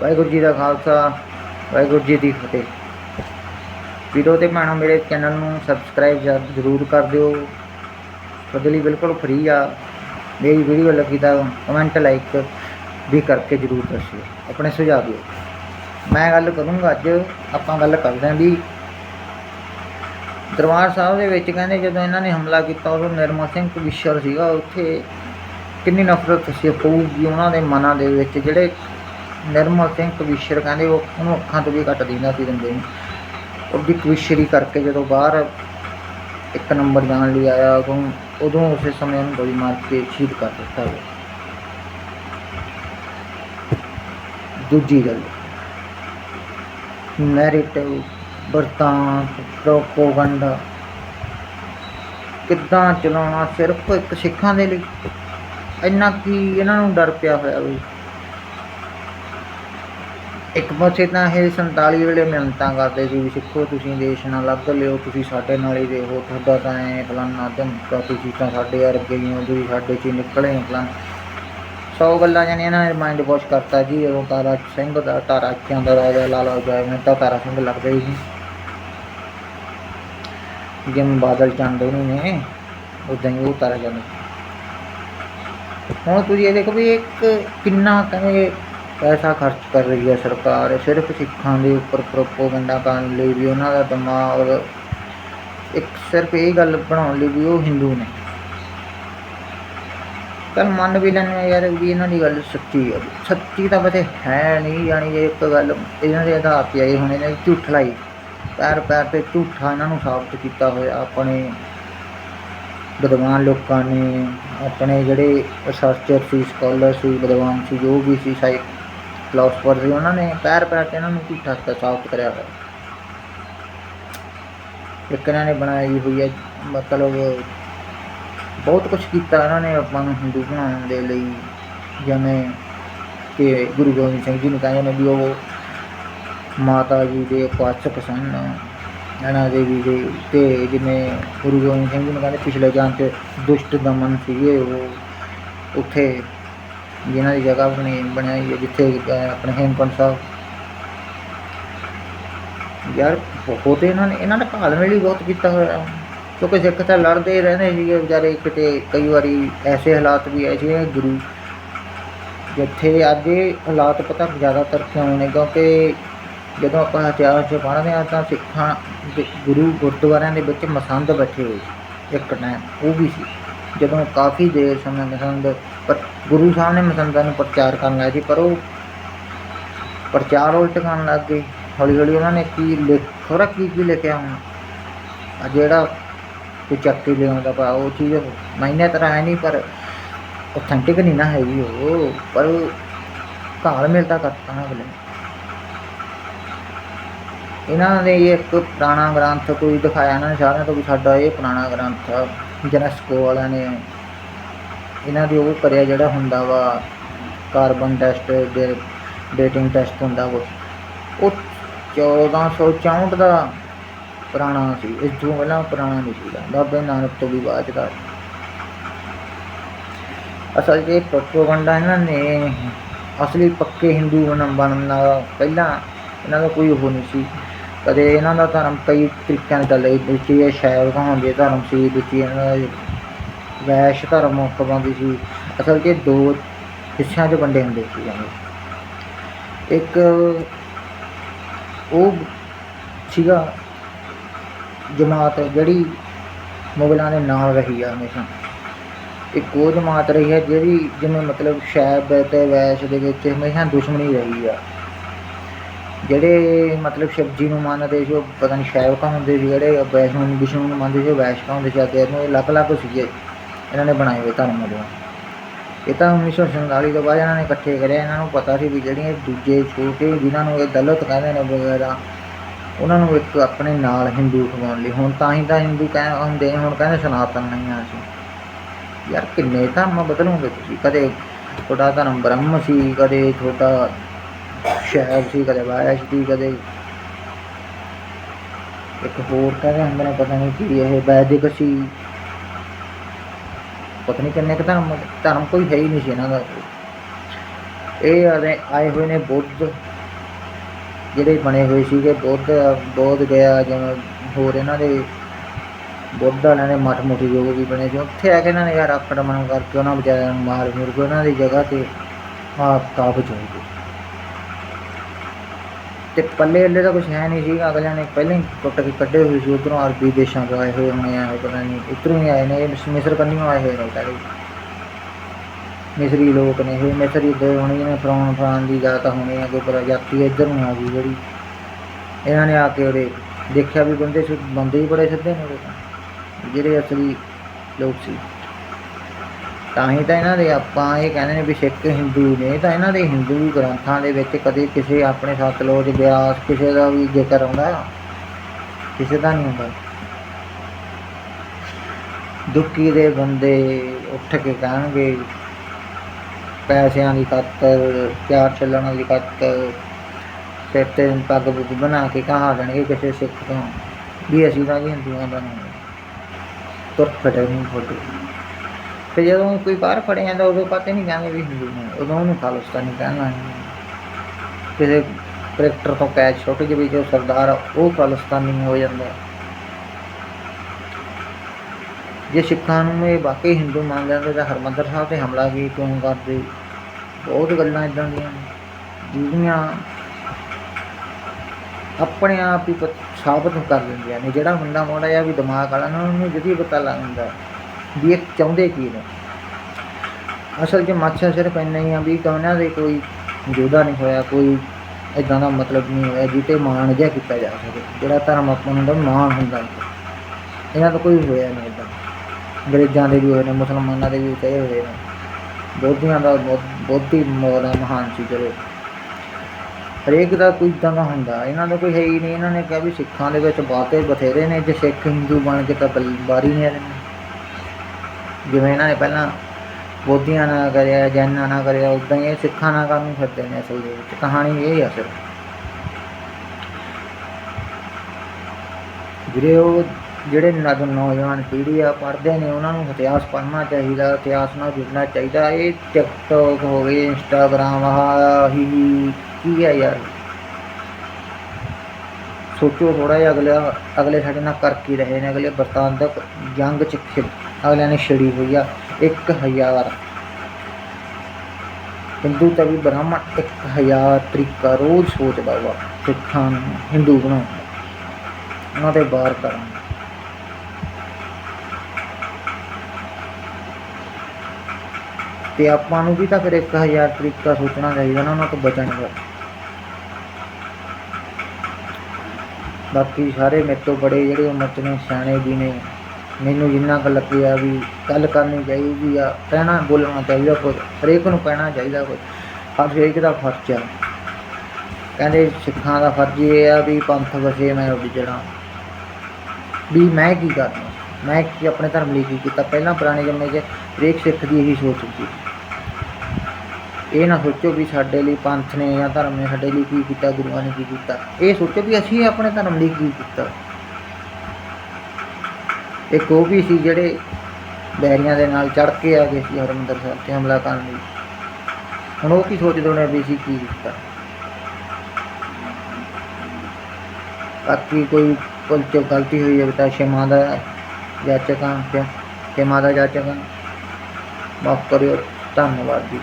ਵਾਹਿਗੁਰੂ ਜੀ ਦਾ ਖਾਲਸਾ, ਵਾਹਿਗੁਰੂ ਜੀ ਦੀ ਫਤਿਹ। Video ਤੇ ਭੈਣੋ, ਮੇਰੇ channel ਨੂੰ ਸਬਸਕ੍ਰਾਈਬ ਜ਼ਰੂਰ ਕਰ ਦਿਓ। ਤੁਹਾਡੇ ਲਈ ਬਿਲਕੁਲ ਫ੍ਰੀ ਆ। ਮੇਰੀ ਵੀਡੀਓ ਲੱਗੀ ਤਾਂ ਕਮੈਂਟ ਲਾਈਕ ਵੀ ਕਰਕੇ ਜ਼ਰੂਰ ਦੱਸਿਓ। ਆਪਣੇ ਸੁਝਾਅ ਦਿਓ। ਮੈਂ ਗੱਲ ਕਰੂੰਗਾ ਅੱਜ, ਆਪਾਂ ਗੱਲ ਕਰਦੇ ਹਾਂ ਵੀ ਦਰਬਾਰ ਸਾਹਿਬ ਦੇ ਵਿੱਚ ਕਹਿੰਦੇ ਜਦੋਂ ਇਹਨਾਂ ਨੇ ਹਮਲਾ ਕੀਤਾ, ਉਦੋਂ ਨਿਰਮਲ ਸਿੰਘ ਕਵੀਸ਼ਰ ਸੀਗਾ। ਉੱਥੇ ਕਿੰਨੀ ਨਫ਼ਰਤ ਸੀ ਪਊਗੀ ਉਹਨਾਂ ਦੇ ਮਨਾਂ ਦੇ ਵਿੱਚ, ਜਿਹੜੇ ਨਿਰਮਲ ਸਿੰਘ ਕਵੀਸ਼ਰ ਕਹਿੰਦੇ ਉਹ ਉਹਨੂੰ ਅੱਖਾਂ ਤੋਂ ਵੀ ਘੱਟ ਦਿੰਦਾ ਸੀ ਬੰਦੇ ਨੂੰ। ਉਹਦੀ ਕਵੀਸ਼ਰੀ ਕਰਕੇ ਜਦੋਂ ਬਾਹਰ ਇੱਕ ਨੰਬਰ ਜਾਣ ਲਈ ਆਇਆ, ਉਦੋਂ ਉਦੋਂ ਉਸੇ ਸਮੇਂ ਉਹਨੂੰ ਗੋਲੀ ਮਾਰ ਕੇ ਸ਼ਹੀਦ ਕਰ ਦਿੱਤਾ ਗਿਆ ਦੂਜੀ ਗੱਲ ਨੈਰੇਟਿਵ ਵਰਤਾਂਤ, ਪ੍ਰੋਪੋਗੰਡਾ, ਕਿੱਦਾਂ ਚਲਾਉਣਾ, ਸਿਰਫ ਇੱਕ ਸਿੱਖਾਂ ਦੇ ਲਈ? ਇੰਨਾ ਕੀ ਇਹਨਾਂ ਨੂੰ ਡਰ ਪਿਆ ਹੋਇਆ ਵੀ? ਇੱਕ ਪਾਸੇ ਤਾਂ ਇਹ 47 ਵੇਲੇ ਮਿਹਨਤਾਂ ਕਰਦੇ ਸੀ ਵੀ ਸਿੱਖੋ, ਤੁਸੀਂ ਦੇਸ਼ ਨਾਲ ਲੱਗ ਲਿਓ, ਤੁਸੀਂ ਸਾਡੇ ਨਾਲ ਹੀ ਰਹੋ, ਤੁਹਾਡਾ ਤਾਂ ਐ ਫਲਾਨਾ ਧਮਕਾ, ਤੁਸੀਂ ਤਾਂ ਸਾਡੇ ਵਰਗੇ ਹੀ ਹੋ, ਤੁਸੀਂ ਸਾਡੇ ਚ ਹੀ ਨਿਕਲੇ ਹੋ ਫਲਾਨ। ਸੌ ਗੱਲਾਂ ਜਾਨੀਆਂ ਨਾ ਮਾਈਂਡ ਵਾਸ਼ ਕਰਤਾ ਜੀ ਜਦੋਂ ਤਾਰਾ ਸਿੰਘ ਦਾ, ਤਾਰਾ ਅੱਖਾਂ ਦਾ ਰਾਜਾ ਲਾਲਾ ਜਾਏ ਮੈਂ ਤਾਂ ਤਾਰਾ ਸਿੰਘ ਲੱਗਦਾ ਹੀ ਨਹੀਂ ਜਿਵੇਂ ਬਾਦਲ ਚੰਦ ਉਹਨੂੰ ਨੇ ਉਦਾਂ ਹੀ ਉਹ ਤਾਰਾ ਚੰਦ। ਹੁਣ ਤੁਸੀਂ ਇਹ ਦੇਖੋ ਵੀ ਇੱਕ ਕਿੰਨਾ ਕਹਿੰਦੇ ਪੈਸਾ ਖਰਚ ਕਰ ਰਹੀ ਹੈ ਸਰਕਾਰ। ਸਿਰਫ ਸਿੱਖਾਂ ਦੇ ਉੱਪਰ ਪ੍ਰੋਪੋਗੰਡਾ ਕਰਨ ਲਈ ਵੀ ਉਹਨਾਂ ਦਾ ਦਿਮਾਗ ਇੱਕ ਸਿਰਫ ਇਹ ਗੱਲ ਬਣਾਉਣ ਲਈ ਵੀ ਉਹ ਹਿੰਦੂ ਨੇ। ਤਾਂ ਮੰਨ ਵੀ ਲੈਂਦੇ ਹਾਂ ਯਾਰ ਵੀ ਇਹਨਾਂ ਦੀ ਗੱਲ ਸੱਚੀ ਹੈ ਸੱਚੀ ਤਾਂ ਵੈਸੇ ਹੈ ਨਹੀਂ, ਯਾਨੀ ਇਹ ਇੱਕ ਗੱਲ ਇਹਨਾਂ ਦੇ ਆਧਾਰ ਤੇ ਆਈ ਹੁਣ ਇਹਨੇ ਝੂਠ ਲਾਈ। ਪੈਰ ਪੈਰ ਤੇ ਝੂਠਾ ਇਹਨਾਂ ਨੂੰ ਸਾਬਤ ਕੀਤਾ ਹੋਇਆ ਆਪਣੇ ਵਿਦਵਾਨ ਲੋਕਾਂ ਨੇ, ਆਪਣੇ ਜਿਹੜੇ ਰਿਸਰਚਰ ਸੀ ਸਕਾਲਰ ਸੀ, ਵਿਦਵਾਨ ਸੀ, ਜੋ ਵੀ ਸੀ, ਸਾਈ ਫਿਲਾਸਫਰ ਸੀ, ਉਹਨਾਂ ਨੇ ਪੈਰ ਪੈਰ ਤੇ ਇਹਨਾਂ ਨੂੰ ਝੂਠਾ ਸਾਬਤ ਕਰਿਆ ਹੋਇਆ। ਇੱਕ ਇਹਨਾਂ ਨੇ ਬਣਾਈ ਹੋਈ ਹੈ, ਮਤਲਬ ਬਹੁਤ ਕੁਝ ਕੀਤਾ ਇਹਨਾਂ ਨੇ ਆਪਾਂ ਨੂੰ ਹਿੰਦੂ ਬਣਾਉਣ ਦੇ ਲਈ, ਜਿਵੇਂ ਕਿ ਗੁਰੂ ਗੋਬਿੰਦ ਸਿੰਘ ਜੀ ਨੂੰ ਕਹਿੰਦੇ ਨੇ ਵੀ ਉਹ ਮਾਤਾ ਜੀ ਦੇ ਉਪਾਸਕ ਸਨ ਇਹਨਾਂ ਦੇ ਵੀ ਦੇ, ਤੇ ਜਿਵੇਂ ਗੁਰੂ ਗੋਬਿੰਦ ਸਿੰਘ ਜੀ ਨੂੰ ਕਹਿੰਦੇ ਪਿਛਲੇ ਜਾਨ ਤੇ ਦੁਸ਼ਟ ਦਮਨ ਸੀਗੇ ਉਹ, ਉੱਥੇ ਜਿਨ੍ਹਾਂ ਦੀ ਜਗ੍ਹਾ ਬਣੀ ਬਣਾਈ ਹੈ, ਜਿੱਥੇ ਆਪਣੇ ਹੇਮਕੁੰਟ ਸਾਹਿਬ। ਯਾਰ ਬਹੁਤ ਇਹਨਾਂ ਨੇ ਇਹਨਾਂ ਨੇ ਭਾਲ ਵੇਲੇ ਬਹੁਤ ਕੀਤਾ ਹੋਇਆ ਕਿਉਂਕਿ ਸਿੱਖ ਤਾਂ ਲੜਦੇ ਰਹਿੰਦੇ ਸੀਗੇ ਵਿਚਾਰੇ, ਕਿਤੇ ਕਈ ਵਾਰੀ ਐਸੇ ਹਾਲਾਤ ਵੀ ਆਏ ਸੀ ਗੁਰੂ ਜਿੱਥੇ ਅੱਜ ਹਾਲਾਤ ਪਤਾ ਜ਼ਿਆਦਾਤਰ ਕਿਉਂ ਨੇ, ਕਿਉਂਕਿ ਜਦੋਂ ਆਪਾਂ ਇਤਿਹਾਸ 'ਚ ਪੜ੍ਹਦੇ ਹਾਂ ਤਾਂ ਸਿੱਖਾਂ ਦੇ, ਗੁਰੂ ਗੁਰਦੁਆਰਿਆਂ ਦੇ ਵਿੱਚ ਮਸੰਦ ਬੈਠੇ ਹੋਏ ਸੀ, ਇੱਕ ਟਾਈਮ ਉਹ ਵੀ ਸੀ। ਜਦੋਂ ਕਾਫੀ ਦੇਰ ਸਮੇਂ ਮਸੰਦ ਪਰ ਗੁਰੂ ਸਾਹਿਬ ਨੇ ਮਸੰਦਾਂ ਨੂੰ ਪ੍ਰਚਾਰ ਕਰਨ ਲਾਇਆ ਸੀ ਪਰ ਉਹ ਪ੍ਰਚਾਰ ਉਲਟ ਕਰਨ ਲੱਗ ਗਏ ਹੌਲੀ ਹੌਲੀ ਉਹਨਾਂ ਨੇ ਕੀ ਲਿਖ ਥੋੜਾ ਕੀ ਕੀ ਲਿਖਿਆ ਹੁਣ ਆ ਜਿਹੜਾ ਕੋਈ ਚੱਕ ਕੇ ਲਿਆਉਂਦਾ ਪਾ ਉਹ ਚੀਜ਼ ਮਾਇਨੇ ਤਰ੍ਹਾਂ ਹੈ ਨਹੀਂ, ਪਰ ਆਥੈਂਟਿਕ ਨਹੀਂ ਨਾ ਹੈਗੀ ਉਹ, ਪਰ ਘਾਲ ਮਿਲਦਾ ਕਰਤਾ ਨਾ ਅਗਲੇ ਨੇ। ਇਹਨਾਂ ਨੇ ਇਹ ਇੱਕ ਪੁਰਾਣਾ ਗ੍ਰੰਥ ਕੋਈ ਦਿਖਾਇਆ ਇਹਨਾਂ ਨੇ, ਸਾਰਿਆਂ ਤੋਂ ਵੀ ਸਾਡਾ ਇਹ ਪੁਰਾਣਾ ਗ੍ਰੰਥ ਆ, ਜਨਸਕੋ ਵਾਲਿਆਂ ਨੇ ਇਹਨਾਂ ਦੀ ਉਹ ਕਰਿਆ ਜਿਹੜਾ ਹੁੰਦਾ ਵਾ ਕਾਰਬਨ ਟੈਸਟ ਡੇਟਿੰਗ ਟੈਸਟ ਹੁੰਦਾ ਵਾ ਉਹ 1464 ਦਾ ਪੁਰਾਣਾ ਸੀ, ਇਸ ਤੋਂ ਪਹਿਲਾਂ ਪੁਰਾਣਾ ਨਹੀਂ ਸੀਗਾ। ਬਾਬੇ ਨਾਨਕ ਤੋਂ ਵੀ ਬਾਅਦ ਦਾ। ਅਸਲ ਜੇ ਇਹ ਪ੍ਰੋਪਗੈਂਡਾ ਇਹਨਾਂ ਨੇ ਅਸਲੀ ਪੱਕੇ ਹਿੰਦੂ ਬਣਨ ਬਣਨ ਦਾ ਪਹਿਲਾਂ ਇਹਨਾਂ ਦਾ ਕੋਈ ਉਹ ਨਹੀਂ ਸੀ। ਕਦੇ ਇਹਨਾਂ ਦਾ ਧਰਮ ਕਈ ਤਰੀਕਿਆਂ ਨਾਲ ਚੱਲੇ, ਵਿੱਚ ਇਹ ਸ਼ੈਵ ਕਹਾਉਂਦੇ ਧਰਮ ਸੀ, ਵਿੱਚ ਇਹਨਾਂ ਦਾ ਵੈਸ਼ ਧਰਮ ਕਹਾਉਂਦੀ ਸੀ। ਅਸਲ 'ਚ ਦੋ ਹਿੱਸਿਆਂ 'ਚ ਵੰਡੇ ਹੁੰਦੇ ਸੀ ਜਾਂਦੇ ਇੱਕ ਉਹ ਸੀਗਾ ਜਮਾਤ ਜਿਹੜੀ ਮੁਗਲਾਂ ਦੇ ਨਾਲ ਰਹੀ ਆ ਹਮੇਸ਼ਾ। ਇੱਕ ਉਹ ਜਮਾਤ ਰਹੀ ਹੈ ਜਿਹੜੀ ਜਿਵੇਂ ਮਤਲਬ ਸ਼ੈਬ ਤੇ ਵੈਸ਼ ਦੇ ਵਿੱਚ ਹਮੇਸ਼ਾ ਦੁਸ਼ਮਣੀ ਰਹੀ ਆ। ਜਿਹੜੇ ਮਤਲਬ ਸ਼ਬਜੀ ਨੂੰ ਮੰਨਦੇ ਸੀ, ਉਹ ਪਤਾ ਨਹੀਂ ਸ਼ੈਵ ਹੁੰਦੇ ਸੀ, ਜਿਹੜੇ ਵੈਸ਼ਨੂੰ ਨੂੰ, ਵਿਸ਼ਨੂੰ ਨੂੰ ਮੰਨਦੇ ਸੀ, ਉਹ ਵੈਸ਼ ਹੁੰਦੇ ਸੀ ਅੱਗੇ ਇਹਨੂੰ ਅਲੱਗ-ਅਲੱਗ ਸੀਗੇ। ਇਹਨਾਂ ਨੇ ਬਣਾਏ ਹੋਏ ਧਰਮ ਦੇ। ਇਹ ਤਾਂ 1947 ਤੋਂ ਬਾਅਦ ਇਹਨਾਂ ਨੇ ਇਕੱਠੇ ਕਰਿਆ। ਇਹਨਾਂ ਨੂੰ ਪਤਾ ਸੀ ਵੀ ਜਿਹੜੀਆਂ ਦੂਜੇ ਛੋਟੇ ਜਿਨ੍ਹਾਂ ਨੂੰ ਇਹ ਦਲਤ ਕਹਿੰਦੇ ਨੇ ਵਗੈਰਾ, ਉਹਨਾਂ ਨੂੰ ਇੱਕ ਆਪਣੇ ਨਾਲ ਹਿੰਦੂ ਖਵਾਉਣ ਲਈ। ਹੁਣ ਤਾਂ ਹੀ ਤਾਂ ਹਿੰਦੂ ਕਹਿ ਹੁੰਦੇ ਹੁਣ ਕਹਿੰਦੇ ਸਨਾਤਨ ਨਹੀਂ ਆ ਅਸੀਂ। ਯਾਰ ਕਿੰਨੇ ਧਰਮ ਬਦਲੋਗੇ ਤੁਸੀਂ? ਕਦੇ ਤੁਹਾਡਾ ਧਰਮ ਬ੍ਰਹਮ ਸੀ, ਕਦੇ ਤੁਹਾਡਾ ਸ਼ਹਿਰ ਸੀ, ਕਦੇ ਵੈਸ਼ ਸੀ, ਕਦੇ ਇੱਕ ਹੋਰ ਕਹਿੰਦੇ ਹੁੰਦੇ ਨੇ, ਪਤਾ ਨਹੀਂ ਕੀ ਇਹ ਵੈਦਿਕ ਸੀ। ਪਤਾ ਨਹੀਂ ਕਿੰਨੇ ਕੁ ਧਰਮ ਧਰਮ ਕੋਈ ਹੈ ਹੀ ਨਹੀਂ ਸੀ ਇਹਨਾਂ ਦਾ। ਇਹ ਆਲੇ ਆਏ ਹੋਏ ਨੇ ਬੁੱਧ, ਜਿਹੜੇ ਬਣੇ ਹੋਏ ਸੀਗੇ। ਬੁੱਧ, ਬੋਧ ਗਿਆ, ਜਿਵੇਂ ਹੋਰ ਇਹਨਾਂ ਦੇ ਬੁੱਧ ਵਾਲਿਆਂ ਨੇ ਮੱਠ ਮੁੱਠ ਜੋ ਵੀ ਬਣੇ ਸੀ। ਉੱਥੇ ਆ ਕੇ ਇਹਨਾਂ ਨੇ ਯਾਰ ਆਕਰਮਣ ਕਰਕੇ ਉਹਨਾਂ ਵਿਚਾਰਿਆਂ ਨੂੰ ਮਾਰ ਮੁਰ ਕੇ ਉਹਨਾਂ ਦੀ ਜਗ੍ਹਾ ਤੇ ਆਪ ਕਾਬਜ ਹੋ ਗਏ। ਤੇ ਪੱਲੇ ਅੱਲੇ ਦਾ ਕੁਝ ਹੈ ਨਹੀਂ ਸੀਗਾ ਅਗਲਿਆਂ ਨੇ ਪਹਿਲਾਂ ਹੀ ਟੁੱਟ ਕੇ ਕੱਢੇ ਹੋਏ ਸੀ, ਉਧਰੋਂ ਅਰਬੀ ਦੇਸ਼ਾਂ ਤੋਂ ਆਏ ਹੋਏ ਹੋਣੇ ਆ ਪਤਾ ਨਹੀਂ ਇੱਧਰੋਂ ਹੀ ਆਏ ਨੇ, ਇਹ ਮਿਸਰ ਕੰਨੀਆਂ ਆਏ ਹੋਏ ਨੇ ਸਾਰੇ ਮਿਸਰੀ ਲੋਕ ਨੇ ਇਹ, ਮਿਸਰੀ ਦੇ ਹੋਣੀ ਨੇ, ਫਰਾਉਣ ਫਰਾਨ ਦੀ ਜਾਤ ਹੋਣੀ ਆ ਕੋਈ ਪ੍ਰਜਾਤੀ ਇੱਧਰ ਨੂੰ ਆ ਗਈ ਜਿਹੜੀ। ਇਹਨਾਂ ਨੇ ਆ ਕੇ ਉਹਦੇ ਦੇਖਿਆ ਵੀ ਬੰਦੇ ਸੀ ਬੰਦੇ ਹੀ ਬੜੇ ਸਿੱਧੇ ਨੇ ਉਹਦੇ ਤਾਂ, ਜਿਹੜੇ ਅਸਲੀ ਲੋਕ ਸੀ। ਤਾਂ ਹੀ ਤਾਂ ਇਹਨਾਂ ਦੇ ਆਪਾਂ ਇਹ ਕਹਿੰਦੇ ਨੇ ਵੀ ਸਿੱਖ ਹਿੰਦੂ ਨੇ ਤਾਂ ਇਹਨਾਂ ਦੇ ਹਿੰਦੂ ਗ੍ਰੰਥਾਂ ਦੇ ਵਿੱਚ ਕਦੇ ਕਿਸੇ ਆਪਣੇ ਸਤਲੁਜ ਬਿਆਸ ਕਿਸੇ ਦਾ ਵੀ ਜ਼ਿਕਰ ਆਉਂਦਾ? ਆ? ਕਿਸੇ ਦਾ ਨਹੀਂ ਹੁੰਦਾ ਦੁੱਖੀ ਦੇ ਬੰਦੇ ਉੱਠ ਕੇ ਕਹਿਣਗੇ, ਪੈਸਿਆਂ ਦੀ ਖਾਤਰ, ਪਿਆਰ ਚੱਲਣ ਦੀ ਖਾਤਰ, ਸਿਰ ਤੇ ਪੱਗ ਪੁੱਗ ਬਣਾ ਕੇ ਕਹਾ ਦੇਣਗੇ ਕਿਸੇ ਸਿੱਖ ਤੋਂ, ਵੀ ਅਸੀਂ ਤਾਂ ਜੀ ਹਿੰਦੂਆਂ ਦਾ ਨਹੀਂ। ਤੁਰ ਫਟੇ ਨਹੀਂ ਫੋਟੋ ਤੇ ਜਦੋਂ ਕੋਈ ਬਾਹਰ ਫੜਿਆ ਜਾਂਦਾ ਉਦੋਂ ਪਤਾ ਨਹੀਂ ਕਹਿੰਦੇ ਵੀ ਹਿੰਦੂ ਨੇ। ਉਦੋਂ ਉਹਨੂੰ ਖਾਲਿਸਤਾਨੀ ਕਹਿਣਾ ਕਿਸੇ ਕਰੈਕਟਰ ਤੋਂ ਕੈਚ ਛੁੱਟ ਜਾਵੇ ਜੋ ਸਰਦਾਰ ਆ, ਉਹ ਖਾਲਿਸਤਾਨੀ ਹੋ ਜਾਂਦਾ। ਜੇ ਸਿੱਖਾਂ ਨੂੰ ਇਹ ਵਾਕਈ ਹਿੰਦੂ ਮੰਨ ਲੈਂਦੇ ਤਾਂ ਹਰਮੰਦਰ ਸਾਹਿਬ ਤੇ ਹਮਲਾ ਵੀ ਕਿਉਂ ਕਰਦੇ? ਬਹੁਤ ਗੱਲਾਂ ਇਦਾਂ ਦੀਆਂ ਜਿਹੜੀਆਂ ਆਪਣੇ ਆਪ ਹੀ ਸਾਬਤ ਕਰ ਦਿੰਦੀਆਂ ਨੇ। ਜਿਹੜਾ ਬੰਦਾ ਮੋੜਾ ਜਿਹਾ ਵੀ ਦਿਮਾਗ ਵਾਲਾ ਨਾ ਉਹਨੂੰ ਜਦੀ ਪਤਾ ਲੱਗ ਜਾਂਦਾ। ਵੀ ਇਹ ਚਾਹੁੰਦੇ ਕੀ ਨੇ? ਅਸਲ 'ਚ ਮੱਛਾ ਸਿਰਫ ਇੰਨਾ ਹੀ ਆ ਵੀ ਤਾਂ ਉਹਨਾਂ ਦੇ ਕੋਈ ਜੋਦਾ ਨਹੀਂ ਹੋਇਆ, ਕੋਈ ਇਦਾਂ ਦਾ ਮਤਲਬ ਨਹੀਂ ਹੋਇਆ ਜਿੱਤੇ ਮਾਣ ਜਿਹਾ ਕੀਤਾ ਜਾ ਸਕੇ। ਜਿਹੜਾ ਧਰਮ ਆਪਾਂ ਨੂੰ ਦਾ ਮਾਣ ਹੁੰਦਾ ਇਹਨਾਂ ਦਾ ਕੋਈ ਹੋਇਆ ਨਹੀਂ ਇਦਾਂ ਅੰਗਰੇਜ਼ਾਂ ਦੇ ਵੀ ਹੋਏ ਨੇ, ਮੁਸਲਮਾਨਾਂ ਦੇ ਵੀ ਕਹੇ ਹੋਏ ਨੇ। ਬੋਧੀਆਂ ਦਾ ਬਹੁਤ- ਬੋਧੀ ਮੋੜਾ ਮਹਾਨ ਸੀ ਚਲੋ ਹਰੇਕ ਦਾ ਕੋਈ ਇਦਾਂ ਦਾ ਹੁੰਦਾ। ਇਹਨਾਂ ਦਾ ਕੋਈ ਹੈ ਹੀ ਨਹੀਂ। ਇਹਨਾਂ ਨੇ ਕਿਹਾ ਵੀ ਸਿੱਖਾਂ ਦੇ ਵਿੱਚ ਬਾਤੇ ਬਥੇਰੇ ਨੇ। ਜੇ ਸਿੱਖ ਹਿੰਦੂ ਬਣ ਕੇ ਤਾਂ ਬਲ- ਬਾਰੀ ਨਹੀਂ ਆ ਰਹੇ ਜਿਵੇਂ ਇਹਨਾਂ ਨੇ ਪਹਿਲਾਂ ਬੋਧੀਆਂ ਨਾਲ ਕਰਿਆ, ਜੈਨਾਂ ਨਾਲ ਕਰਿਆ ਉਦਾਂ ਹੀ ਇਹ ਸਿੱਖਾਂ ਨਾਲ ਕੰਮ ਨੂੰ ਫਿਰਦੇ ਨੇ ਅਸਲ ਦੇ ਵਿੱਚ। ਕਹਾਣੀ ਇਹ ਆ ਸਿਰਫ। ਜਿਹੜੇ ਉਹ ਜਿਹੜੇ ਨੌਜਵਾਨ ਪੀੜ੍ਹੀ ਆ, ਪੜ੍ਹਦੇ ਨੇ, ਉਹਨਾਂ ਨੂੰ ਇਤਿਹਾਸ ਪੜ੍ਹਨਾ ਚਾਹੀਦਾ, ਇਤਿਹਾਸ ਨਾਲ ਜੁੜਨਾ ਚਾਹੀਦਾ। ਇਹ ਟਿਕਟੋਕ ਹੋ ਗਏ ਇੰਸਟਾਗ੍ਰਾਮ ਆਹ ਹੀ ਕੀ ਹੈ ਯਾਰ? ਸੋਚੋ ਥੋੜਾ ਜਿਹਾ ਅਗਲੇ ਅਗਲੇ ਸਾਡੇ ਨਾਲ ਕਰ ਕੀ ਰਹੇ ਨੇ ਅਗਲੇ ਬਰਤਾਨਤਕ ਜੰਗ ਚ ਖਿ- ਅਗਲਿਆਂ ਨੇ ਛੜੀ ਹੋਈ ਆ 1000 ਹਿੰਦੂ ਤਾਂ ਵੀ ਬ੍ਰਾਹਮਣ 1000 ਤਰੀਕਾ ਰੋਜ਼ ਸੋਚਦਾ ਵਾ ਸਿੱਖਾਂ ਨੂੰ ਹਿੰਦੂ ਬਣਾਉਣ ਦਾ। ਉਹਨਾਂ ਦੇ ਬਾਹਰ ਕਰਨ ਦਾ। ਤੇ ਆਪਾਂ ਨੂੰ ਵੀ ਤਾਂ ਫਿਰ 1000 ਤਰੀਕਾ ਸੋਚਣਾ ਚਾਹੀਦਾ ਨਾ ਉਹਨਾਂ ਤੋਂ ਬਚਣ ਦਾ ਬਾਕੀ ਸਾਰੇ ਮੇਰੇ ਤੋਂ ਬੜੇ ਜਿਹੜੇ ਉਮਰ 'ਚ ਨੇ, ਸਿਆਣੇ ਵੀ ਨੇ। ਮੈਨੂੰ ਜਿੰਨਾ ਕੁ ਲੱਗਿਆ ਵੀ ਗੱਲ ਕਰਨੀ ਚਾਹੀਦੀ ਆ, ਕਹਿਣਾ, ਬੋਲਣਾ ਚਾਹੀਦਾ ਕੁਝ ਹਰੇਕ ਨੂੰ ਕਹਿਣਾ ਚਾਹੀਦਾ ਕੁਝ ਹਰ ਹਰੇਕ ਦਾ ਫਰਜ਼ ਆ। ਕਹਿੰਦੇ ਸਿੱਖਾਂ ਦਾ ਫਰਜ਼ ਇਹ ਆ ਵੀ ਪੰਥ ਵਸੇ ਮੈਂ ਵਿਜੜਾ ਵੀ ਮੈਂ ਕੀ ਕਰਨਾ? ਮੈਂ ਕੀ ਆਪਣੇ ਧਰਮ ਲਈ ਕੀ ਕੀਤਾ? ਪਹਿਲਾਂ ਪੁਰਾਣੇ ਜੰਮੇ 'ਚ ਹਰੇਕ ਸਿੱਖ ਦੀ ਇਹੀ ਸੋਚ ਹੁੰਦੀ ਇਹ ਨਾ ਸੋਚੋ ਵੀ ਸਾਡੇ ਲਈ ਪੰਥ ਨੇ ਜਾਂ ਧਰਮ ਨੇ ਸਾਡੇ ਲਈ ਕੀ ਕੀਤਾ, ਗੁਰੂਆਂ ਨੇ ਕੀ ਕੀਤਾ। ਇਹ ਸੋਚੋ ਵੀ ਅਸੀਂ ਆਪਣੇ ਧਰਮ ਲਈ ਕੀ ਕੀਤਾ। ਇੱਕ ਉਹ ਵੀ ਸੀ ਜਿਹੜੇ ਬੈਰੀਆਂ ਦੇ ਨਾਲ ਚੜ ਕੇ ਆ ਗਏ ਸੀ ਹਰਮੰਦਰ ਸਾਹਿਬ ਤੇ ਹਮਲਾ ਕਰਨ ਲਈ। ਹੁਣ ਉਹ ਕੀ ਸੋਚਦੇ ਹੋਣੇ ਵੀ ਅਸੀਂ ਕੀ ਕੀਤਾ। ਬਾਕੀ ਕੋਈ ਕੋਈ ਚੋਂ ਗਲਤੀ ਹੋਈ ਹੈ ਤਾਂ ਸ਼ਮਾ ਦਾ ਜਾਚਕਾਂ ਤੇ ਸ਼ਮਾ ਦਾ ਜਾਚਕਾਂ ਮਾਫ ਕਰਿਓ, ਧੰਨਵਾਦ ਜੀ।